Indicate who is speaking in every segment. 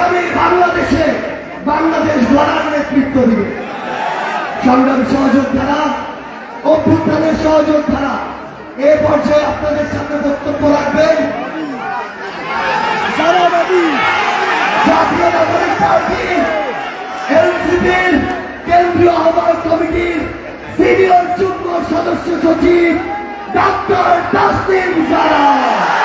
Speaker 1: আগামী বাংলাদেশে বাংলাদেশ গড়ার নেতৃত্ব দিবে। সংগ্রাম সহযোদ্ধারা, অভ্যুত্থানের সহযোদ্ধারা, এ পর্যায়ে আপনাদের সামনে বক্তব্য রাখবেন। সিনিয়র যুগ্ম সদস্য সচিব ডাক্তার তাসলিম সারা।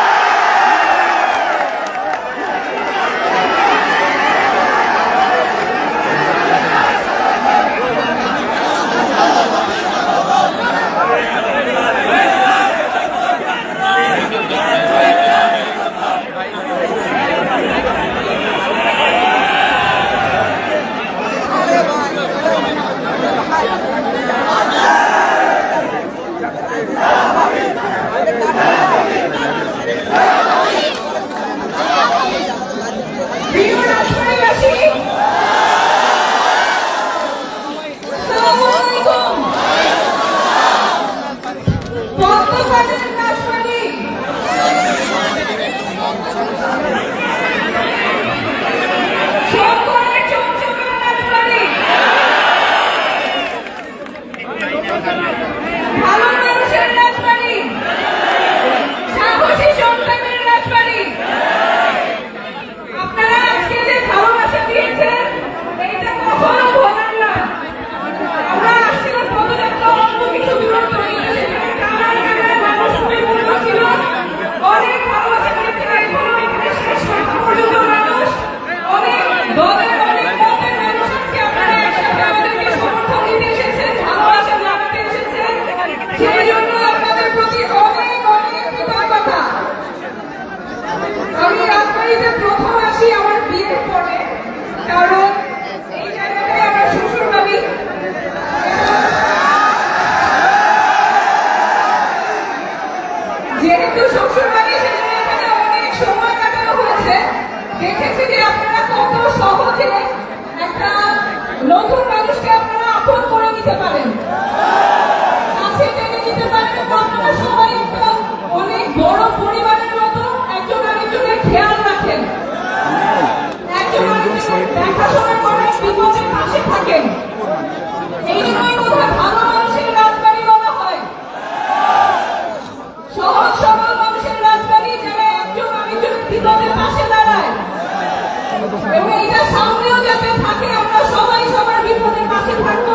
Speaker 2: এবং এটা সামনেও যাতে থাকে, আমরা সবাই সবার বিপদে পাশে থাকব।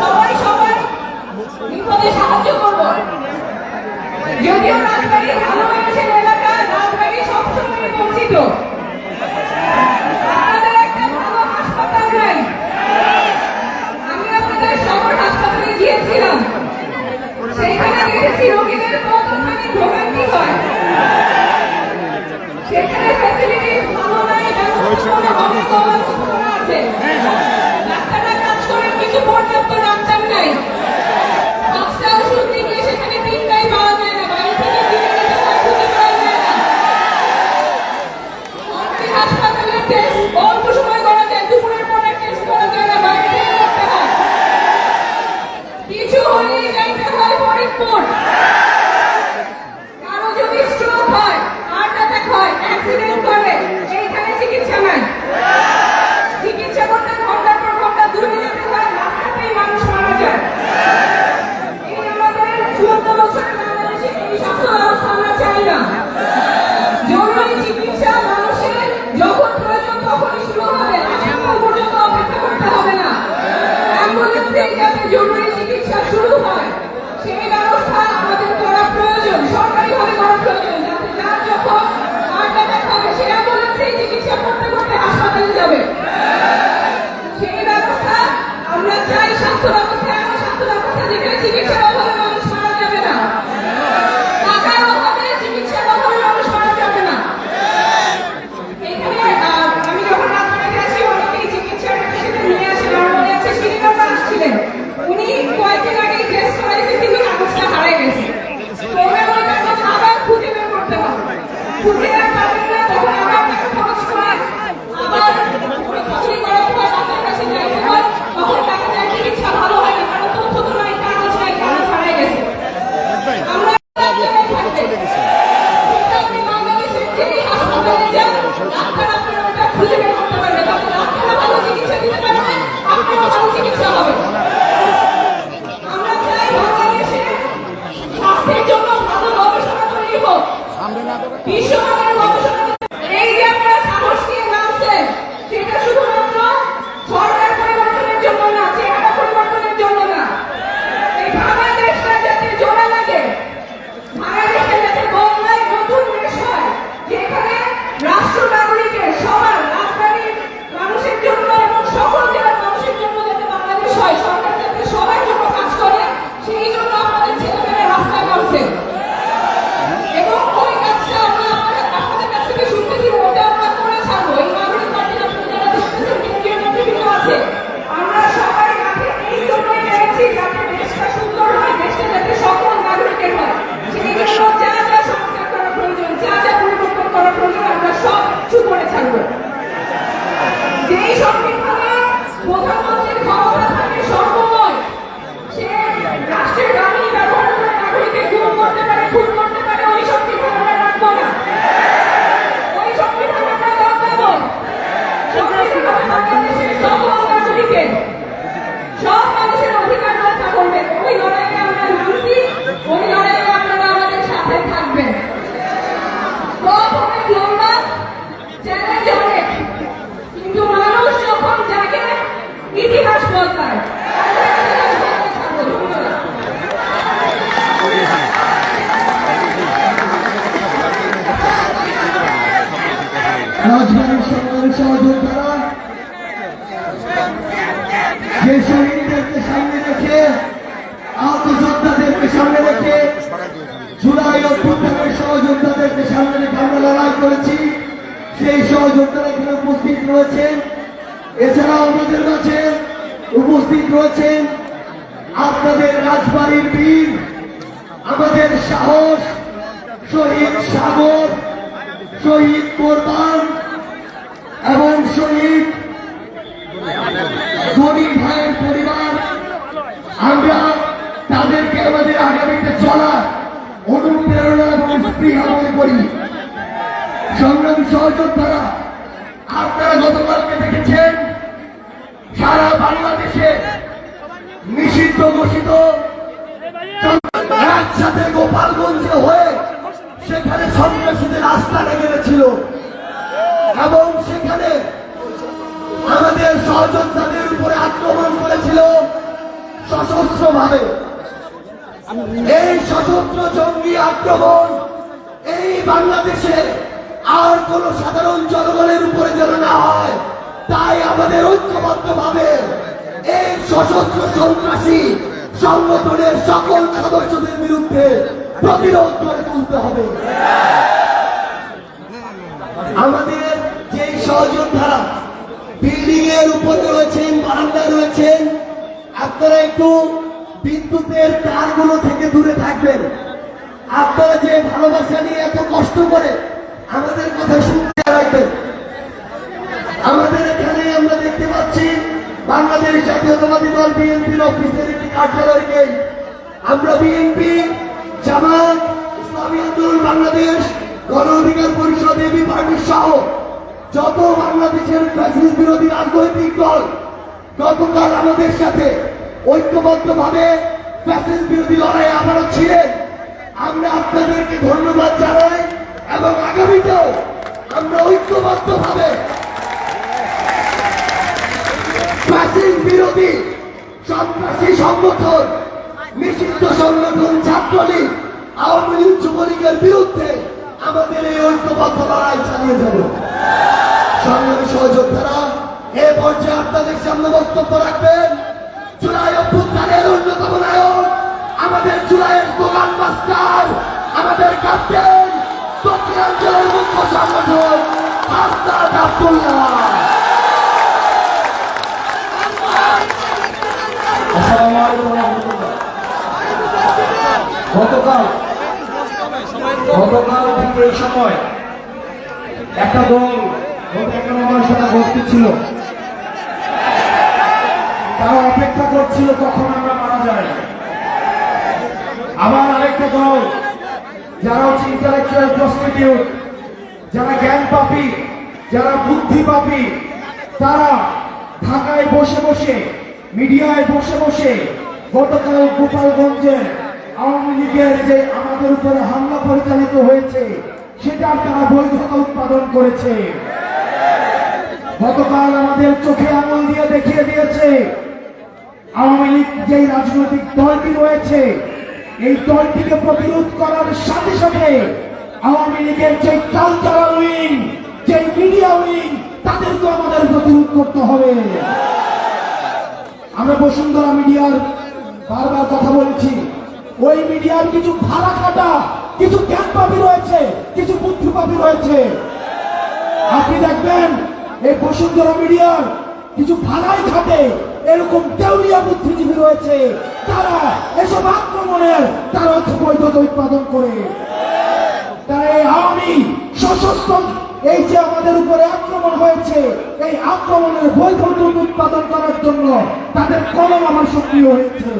Speaker 2: সবাই সবার বিপদে সাহায্য করব। যদিও রাজবাড়ি ভালোবাসেন এলাকা রাজবাড়ি সবসময়
Speaker 1: পরিচিত উঠে
Speaker 3: রাজবাড়ির সংগ্রামী সহযোদ্ধারা, যে শহীদদেরকে সামনে রেখে আহত যোদ্ধাদেরকে সামনে রেখে, জুলাই অভ্যুত্থানের সহযোদ্ধাদেরকে সামনে রেখে আমরা লড়াই করেছি। সেই সহযোদ্ধারা এখানে উপস্থিত রয়েছেন। এছাড়াও আমাদের মাঝে উপস্থিত রয়েছেন আপনাদের রাজবাড়ির বীর, আমাদের সাহস, শহীদ সাগর শহীদ কোরবান এবং শহীদ গরিব ভাইয়ের পরিবার, আমরা তাদেরকে আমাদের আগামীতে চলা অনুপ্রেরণা এবং স্পৃহা মনে করি। সংগ্রামী সহযোদ্ধারা, আপনারা গতকালকে দেখেছেন, সারা বাংলাদেশে নিষিদ্ধ ঘোষিত একসাথে গোপালগঞ্জে হয়ে সেখানে সন্ত্রাসীদের আস্থানে গেছিল। এবং সেখানে আমাদের সহযোদ্ধাদের উপরে আক্রমণ করেছিল সশস্ত্র ভাবে এই সশস্ত্র জঙ্গি আক্রমণ এই বাংলাদেশে আর কোন সাধারণ জনগণের উপরে যেন না হয়, তাই আমাদের ঐক্যবদ্ধ ভাবে এই সশস্ত্র সন্ত্রাসী সংগঠনের সকল সদস্যদের বিরুদ্ধে প্রতিরোধ করে তুলতে হবে। আমাদের যেই সহযোদ্ধারা বিল্ডিং এর উপরে রয়েছেন, বারান্দায় রয়েছেন, আপনারা একটু বিদ্যুতের তারগুলো থেকে দূরে থাকবেন। আপনারা যে ভালোবাসা নিয়ে এত কষ্ট করে আমাদের কথা শুনতে রাখবেন আমাদের এখানে আমরা দেখতে পাচ্ছি বাংলাদেশ জাতীয়তাবাদী দল বিএনপির অফিসের একটি কার্যালয়কে। আমরা বিএনপি জামাত, ইসলামী আন্দোলন, বাংলাদেশ গণ অধিকার পরিষদ, এবি পার্টি সহ যত বাংলাদেশের ফ্যাসিস্ট বিরোধী রাজনৈতিক দল গতকাল আমাদের সাথে ঐক্যবদ্ধ ভাবে ফ্যাসিস্ট বিরোধী লড়াই আবারও ছিলেন। আমরা আপনাদেরকে ধন্যবাদ জানাই এবং আগামীতেও আমরা ঐক্যবদ্ধ ভাবে প্রাচীন বিরোধী সন্ত্রাসী সংগঠন নিষিদ্ধ সংগঠন ছাত্রলীগ আওয়ামী লীগ যুবলীগের বিরুদ্ধে আমাদের এই ঐক্যবদ্ধ লড়াই চালিয়ে যাব। সংগ্রামী সহযোদ্ধারা এ পর্যায়ে আপনাদের সামনে বক্তব্য রাখবেন। জুলাই অভ্যুত্থানের অন্যতম নায়ক, আমাদের জুলাইয়ের দোকান মাস্টার, আমাদের ক্যাপ্টেন দক্ষিণাঞ্চলের মুখ্য সংগঠন আব্দুল্লাহ। আসসালামু আলাইকুম। গতকাল। গতকাল ঠিক এই সময় একটা দল ছিল। তারা অপেক্ষা করছিল কখন আমরা মারা যাই। আবার আরেকটা দল, যারা হচ্ছে ইন্টালেকচুয়াল প্রস্টিটিউট যারা জ্ঞান পাপি, যারা বুদ্ধি পাপি, তারা ঢাকায় বসে বসে, মিডিয়ায় বসে বসে গতকাল গোপালগঞ্জের আওয়ামী লীগের যে আমাদের উপরে হামলা পরিচালিত হয়েছে, সেটার তারা বৈধতা উৎপাদন করেছে। গতকাল আমাদের চোখে আঙুল দিয়ে দেখিয়ে দিয়েছে, আওয়ামী লীগ যেই রাজনৈতিক দলটি রয়েছে, এই দলটিকে প্রতিরোধ করার সাথে সাথে আওয়ামী লীগের যে কালচারাল উইং যে মিডিয়া উইং তাদেরকে আমাদের প্রতিরোধ
Speaker 4: করতে হবে। আমরা বসুন্ধরা মিডিয়ার বারবার কথা বলেছি ওই মিডিয়ার কিছু ভাড়া খাটা, কিছু জ্ঞানপাপী রয়েছে, কিছু বুদ্ধিপাপী রয়েছে। আপনি দেখবেন, এই বসুন্ধরা মিডিয়ার কিছু ভাড়াই খাটে, এরকম দেউলিয়া বুদ্ধিজীবী রয়েছে। তারা এসব আক্রমণের, তারা হচ্ছে বৈধতা উৎপাদন করে। তাই আমি সশস্ত্র, এই যে আমাদের উপরে আক্রমণ হয়েছে, এই আক্রমণের বৈধতা উৎপাদন করার জন্য তাদের কলম আমার সক্রিয় হয়েছে।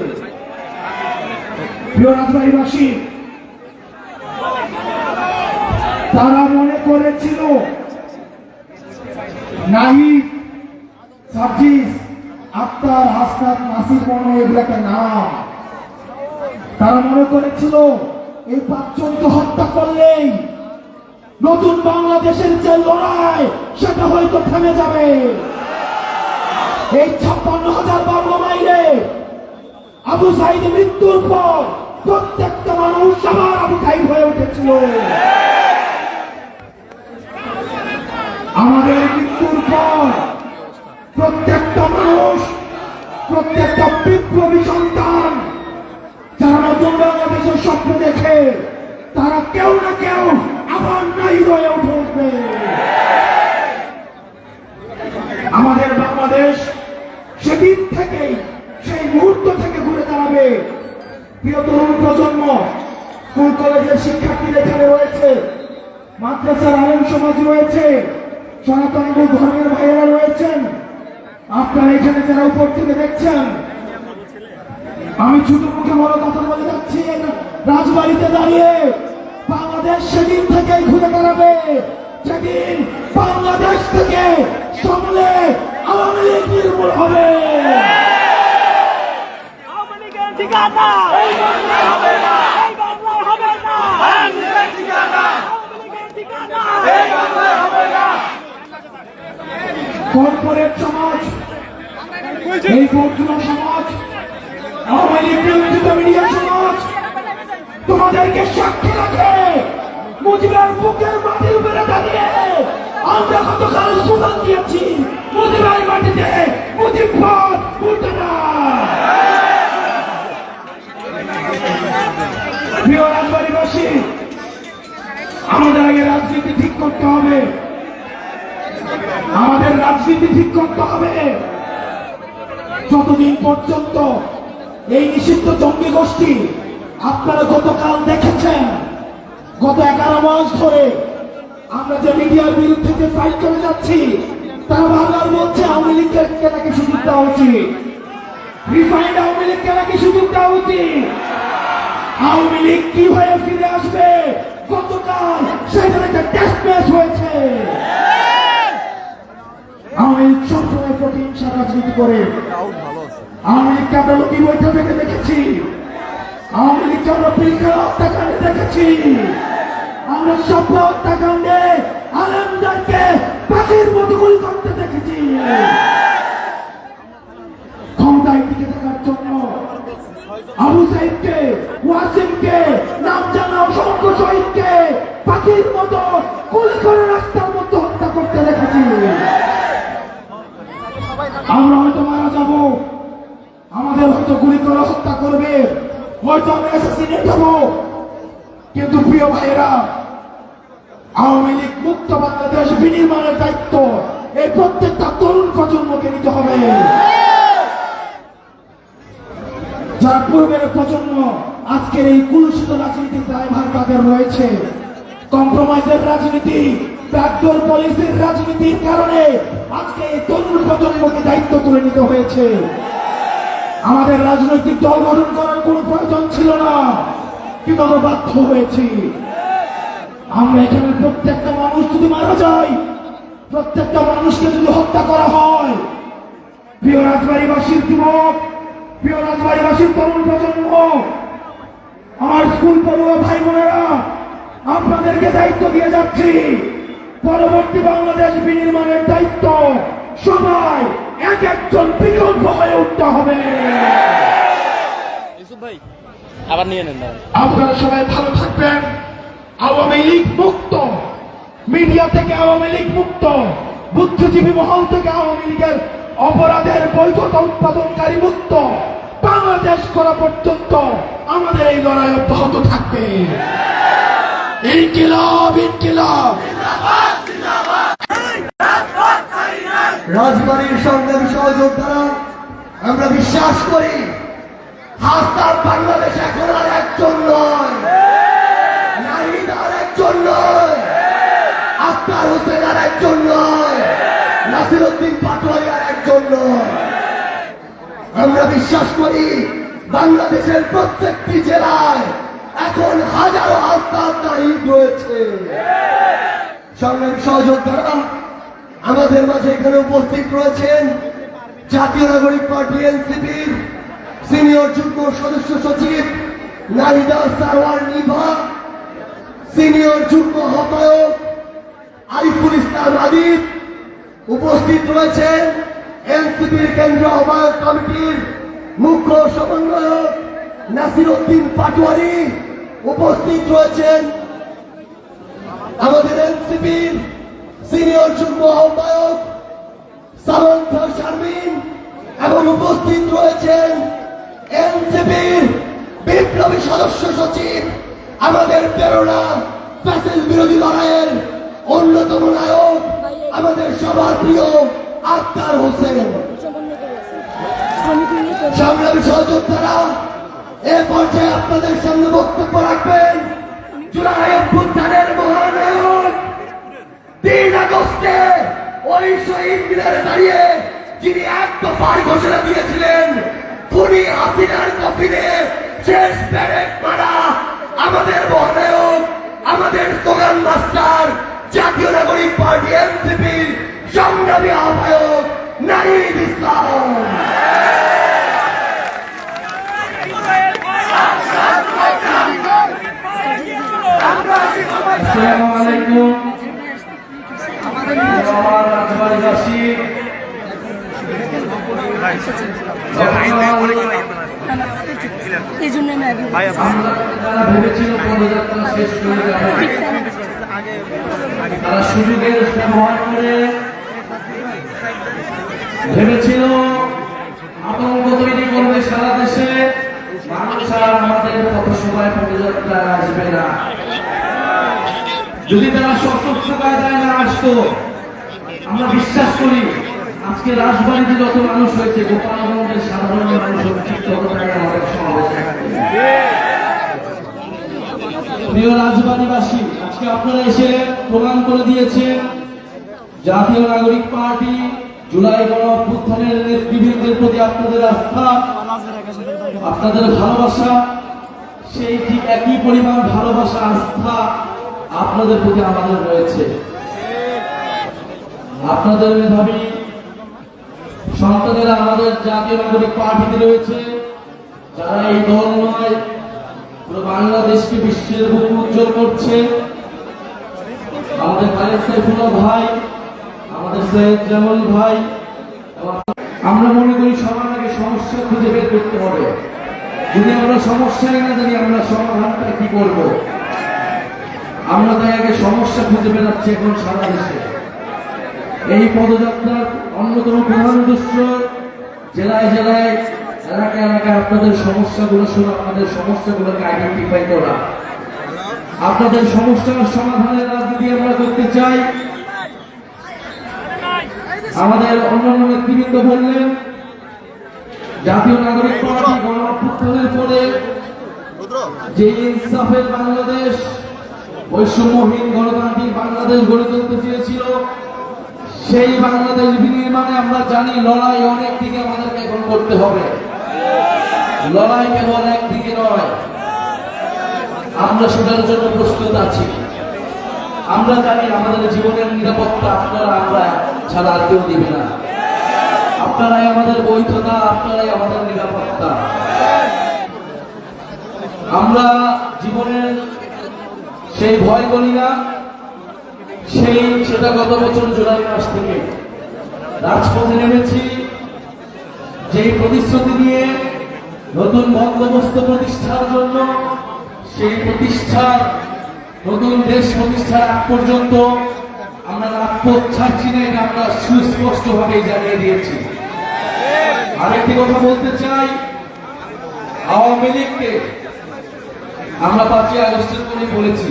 Speaker 4: রাজবাড়িবাসী, তারা মনে করেছিল মনে এগুলো একটা নাম। তারা মনে করেছিল, এই পাঁচজনকে হত্যা করলেই নতুন বাংলাদেশের যে লড়াই, সেটা হয়তো থেমে যাবে। এই ছাপ্পান্ন হাজার বর্গ মাইলে আবু সাইদ মৃত্যুর পর প্রত্যেকটা মানুষ সবার আবু সাইদ হয়ে উঠেছিল। আমাদের মৃত্যুর পর প্রত্যেকটা মানুষ, প্রত্যেকটা বিপ্লবী সন্তান, যারা নতুন বাংলাদেশের স্বপ্ন দেখে, তারা কেউ না কেউ আবার নাই রয়ে উঠবে। আমাদের বাংলাদেশ সেদিন থেকেই সেই মুহূর্ত থেকে ঘুরে দাঁড়াবে। প্রিয় তরুণ প্রজন্ম, স্কুল, কলেজের শিক্ষার্থীরা এখানে রয়েছে। মাদ্রাসার আলেম সমাজ রয়েছে। সনাতন ধর্মের ভাইয়েরা রয়েছেন। আপনারা এখানে যারা উপর থেকে দেখছেন, আমি ছোট মুখে বড় কথা বলে যাচ্ছি রাজবাড়িতে দাঁড়িয়ে বাংলাদেশ সেদিন থেকে ঘুরে দাঁড়াবে। সেদিন বাংলাদেশ থেকে সামলে আওয়ামী লীগ নির্মূল হবে।
Speaker 5: ঠিকানা এই বাংলায় হবে না। এই বাংলায় হবে না। আওয়ামী লীগের ঠিকানা আওয়ামী লীগের ঠিকানা এই বাংলায় হবে না।
Speaker 4: কর্পোরেট সমাজ এই বর্তমান সমাজ আওয়ামী লীগ নিয়ন্ত্রিত মিডিয়া সমাজ তোমাদেরকে সাক্ষী রাখে। মুজিবের বুকের মাটির উপরে দাঁড়িয়ে আমরা গতকাল সুদান দিয়েছি। মুজিবের মাটিতে মুজিব পথ উঠে না। প্রিয় রাজবাড়িবাসী আমাদের আগে রাজনীতি ঠিক করতে হবে। আমাদের রাজনীতি ঠিক করতে হবে। যতদিন পর্যন্ত এই নিষিদ্ধ জঙ্গি গোষ্ঠী আপনারা গতকাল দেখেছেন, গত এগারো মাস ধরে আমরা যে মিডিয়ার বিরুদ্ধে যে ফাইট করে যাচ্ছি, তারা বারবার বলছে আওয়ামী লীগকে নাকি সুযোগ দেওয়া উচিত। রিফাইন্ড আওয়ামী লীগকে নাকি সুযোগ দেওয়া উচিত। আওয়ামী লীগ কি হয়ে ফিরে আসবে? গতকাল সেখানে একটা টেস্ট ম্যাচ হয়েছে। আওয়ামী লীগ সবসময় প্রতিহিংসা রাজনীতি করে। আওয়ামী লীগকে আমরা লক্ষ্মী বৈঠক থেকে দেখেছি। আওয়ামী লীগকে আমরা পিলখানা হত্যাকাণ্ডে দেখেছি। আমরা সভ্য হত্যাকাণ্ডে আলমদারকে পাখির মতো গুলি করতে দেখেছি। ক্ষমতায় টিকে থাকার জন্য আবু সাইদকে, ওয়াসিমকে, নাম জানা অসংখ্য শহীদকে পাখির মতো গুলি করে রাস্তার মধ্যে হত্যা করতে দেখেছি। আমরা হয়তো মারা যাব। আমাদের হয়তো গুলি করে হত্যা করবে। হয়তো আমরা অ্যাসাসিনেট হব কিন্তু প্রিয় ভাইয়েরা, আওয়ামী লীগ মুক্ত বাংলাদেশ বিনির্মাণের দায়িত্ব এই প্রত্যেকটা তরুণ প্রজন্মকে নিতে হবে। যারা পূর্বের প্রজন্ম আজকের এই কুলুষিত রাজনীতির দায়ভার তাদের রয়েছে। কম্প্রোমাইজের রাজনীতি, ব্যাকডোর পলিসির রাজনীতির কারণে আজকে এই তরুণ প্রজন্মকে দায়িত্ব তুলে নিতে হয়েছে। আমাদের রাজনৈতিক দল গঠন করার কোনো প্রয়োজন ছিল না, কিন্তু আমরা বাধ্য হয়েছি। আমরা এখানে প্রত্যেকটা মানুষ যদি মারা যায়, প্রত্যেকটা মানুষকে যদি হত্যা করা হয়, প্রিয় রাজবাড়িবাসীর যুবক প্রিয় রাজবাড়িবাসীর তরুণ প্রজন্ম আমার স্কুল পড়ুয়া ভাই বোনেরা আপনাদেরকে দায়িত্ব দিয়ে যাচ্ছি। পরবর্তী বাংলাদেশ বিনির্মাণের দায়িত্ব সবাই এক একজন বিকল্প হয়ে উঠতে হবে।
Speaker 6: ভাই আবার নিয়ে নেন
Speaker 4: আপনারা সবাই ভালো থাকবেন। আওয়ামী লীগ মুক্ত। মিডিয়া থেকে আওয়ামী লীগ মুক্ত।
Speaker 7: বুদ্ধিজীবী মহল থেকে আওয়ামী লীগের অপরাধের বৈধতা উৎপাদনকারী মুক্ত। বাংলাদেশ করা পর্যন্ত আমাদের এই লড়াই অব্যাহত থাকবে। ইনকিলাব ইনকিলাব।
Speaker 3: রাজবাড়ির সংগ্রামী সহযোদ্ধারা, আমরা বিশ্বাস করি, হাসতার বাংলাদেশ এখন আর একজন নয়। নাহিদ একজন নয়। আক্তার হোসেন আর একজন নয়। নাসির উদ্দিন পাটোয়ারি আমরা বিশ্বাস করি বাংলাদেশের প্রত্যেকটি জেলায় এখন হাজারো হাসতার নাহিদ রয়েছে। সংগ্রামী সহযোদ্ধারা, আমাদের মাঝে এখানে উপস্থিত রয়েছেন জাতীয় নাগরিক পার্টি এনসিপির সিনিয়র যুগ্ম সদস্য সচিব নাহিদা সারওয়ার নিভা, সিনিয়র যুগ্ম আহ্বায়ক আরিফুল ইসলাম আদিব উপস্থিত রয়েছেন। এনসিপির কেন্দ্র আহ্বায়ক কমিটির মুখ্য সমন্বয়ক নাসির উদ্দিন পাটোয়ারি উপস্থিত রয়েছেন। আমাদের এনসিপির সিনিয়র যুগ্ম আহ্বায়ক সামন্ত শারমিন এবং উপস্থিত রয়েছেন এনসিপির বিপ্লবী সদস্য সচিব, আমাদের প্রেরণা ফ্যাসিল বিরোধী লড়াইয়ের অন্যতম নায়ক, আমাদের সবার প্রিয় আক্তার হোসেন। সংগ্রামী সহযোদ্ধারা, এ পর্যায়ে আপনাদের সামনে বক্তব্য রাখবেন। জুলাই মহানায়ক, তিন আগস্টে ওই শহীদ মিনারে দাঁড়িয়ে যিনি এক দফার ঘোষণা দিয়েছিলেন, খুনি হাসিনার কফিনে শেষ প্যারেড মারা আমাদের মহানায়ক, আমাদের স্লোগান মাস্টার জাতীয় নাগরিক পার্টি এনসিপি সংগ্রামী আহ্বায়ক নাহিদ ইসলাম।
Speaker 7: আসসালামু আলাইকুম। আমার রাজবাড়িবাসী
Speaker 8: এই জন্য
Speaker 7: ভেবেছিল পদযাত্রা শেষ করে যাবে তারা সুযোগের ব্যবহার করে ভেবেছিল আতঙ্ক তৈরি করবে সারা দেশে মানুষ আর আমাদের পথসভায় পদযাত্রায় আসবে না যদি তারা সশস্ত্র কায়দায় না আসতো আমরা বিশ্বাস করি, আজকে রাজবাড়িতে যত মানুষ হয়েছে, গোপালগঞ্জের সাধারণ মানুষ প্রিয় রাজবাড়িবাসী, আজকে আপনারা এসে প্রমাণ করে দিয়েছেন, জাতীয় নাগরিক পার্টি জুলাই গণ অভ্যুত্থানের নেতৃবৃন্দের প্রতি আপনাদের আস্থা, আপনাদের ভালোবাসা, সেই ঠিক একই পরিমাণ ভালোবাসা, আস্থা আপনাদের প্রতি আমাদের রয়েছে। আপনাদের মেধাবী সন্তানেরা আমাদের জাতীয় নাগরিক পার্টিতে রয়েছে। যারা এই দল নয় পুরো বাংলাদেশকে বিশ্বের বুক উজ্জ্বল করছে। আমাদের খালেদ সাইফুল্লাহ ভাই, আমাদের সৈয়দ জামাল ভাই আমরা মনে করি সবার সমস্যা খুঁজে বের করতে হবে। যদি আমরা সমস্যায় না জানি, আমরা সমাধানটা কি করব? আমরা তাই আগে সমস্যা খুঁজে বেড়াচ্ছি এখন সারা দেশে। এই পদযাত্রার অন্যতম প্রধান উদ্দেশ্য জেলায় জেলায় এলাকায় এলাকায় আপনাদের সমস্যাগুলো শুনে আপনাদের সমস্যাগুলোকে আইডেন্টিফাই করা। আপনাদের সমস্যার সমাধানের রাজনীতি আমরা করতে চাই। আমাদের অন্যান্য নেতৃবৃন্দ বললেন, জাতীয় নাগরিক পার্টি গণ অভ্যুত্থানের পরে যে ইনসাফের বাংলাদেশ, বৈষম্যহীন গণতান্ত্রিক বাংলাদেশ গড়ে তুলতে চেয়েছিল সেই বাংলাদেশ বিনির্মাণে আমরা জানি লড়াই অনেক দিকে আমাদেরকে এখন করতে হবে। লড়াই কেবল একদিকে নয়। আমরা সেটার জন্য প্রস্তুত আছি। আমরা জানি আমাদের জীবনের নিরাপত্তা আপনারা আমরা ছাড়া আর কেউ দিবে না। আপনারাই আমাদের বৈধতা, আপনারাই আমাদের নিরাপত্তা। আমরা জীবনের সেই ভয় করি না। সেই সেটা গত বছর জুলাই মাস থেকে রাজপথে নেমেছি। যেই প্রতিশ্রুতি নিয়ে নতুন বন্দোবস্ত প্রতিষ্ঠার জন্য, সেই প্রতিষ্ঠার নতুন দেশ প্রতিষ্ঠার আগ পর্যন্ত আমরা রাজপথ ছাড়ছি না, এটা আমরা সুস্পষ্টভাবে জানিয়ে দিয়েছি। আরেকটি কথা বলতে চাই, আওয়ামী লীগকে আমরা পাঁচই আগস্টের পরে বলেছি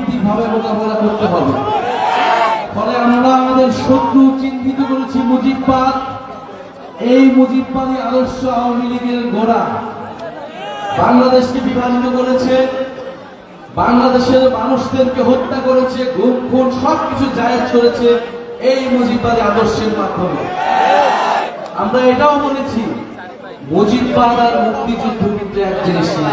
Speaker 7: ভাবে মোকাবেলা করতে হবে। ফলে আমরা আমাদের শত্রু চিহ্নিত করেছি মুজিববাদ এই মুজিববাদী আদর্শ আওয়ামী লীগের গোড়া। বাংলাদেশকে বিভাজিত করেছে। বাংলাদেশের মানুষদেরকে হত্যা করেছে, গুম, খুন, সবকিছু জায়েজ করেছে এই মুজিববাদী আদর্শের মাধ্যমে। আমরা এটাও বলেছি মুজিববাদ আর মুক্তিযুদ্ধ কিন্তু এক জিনিস না।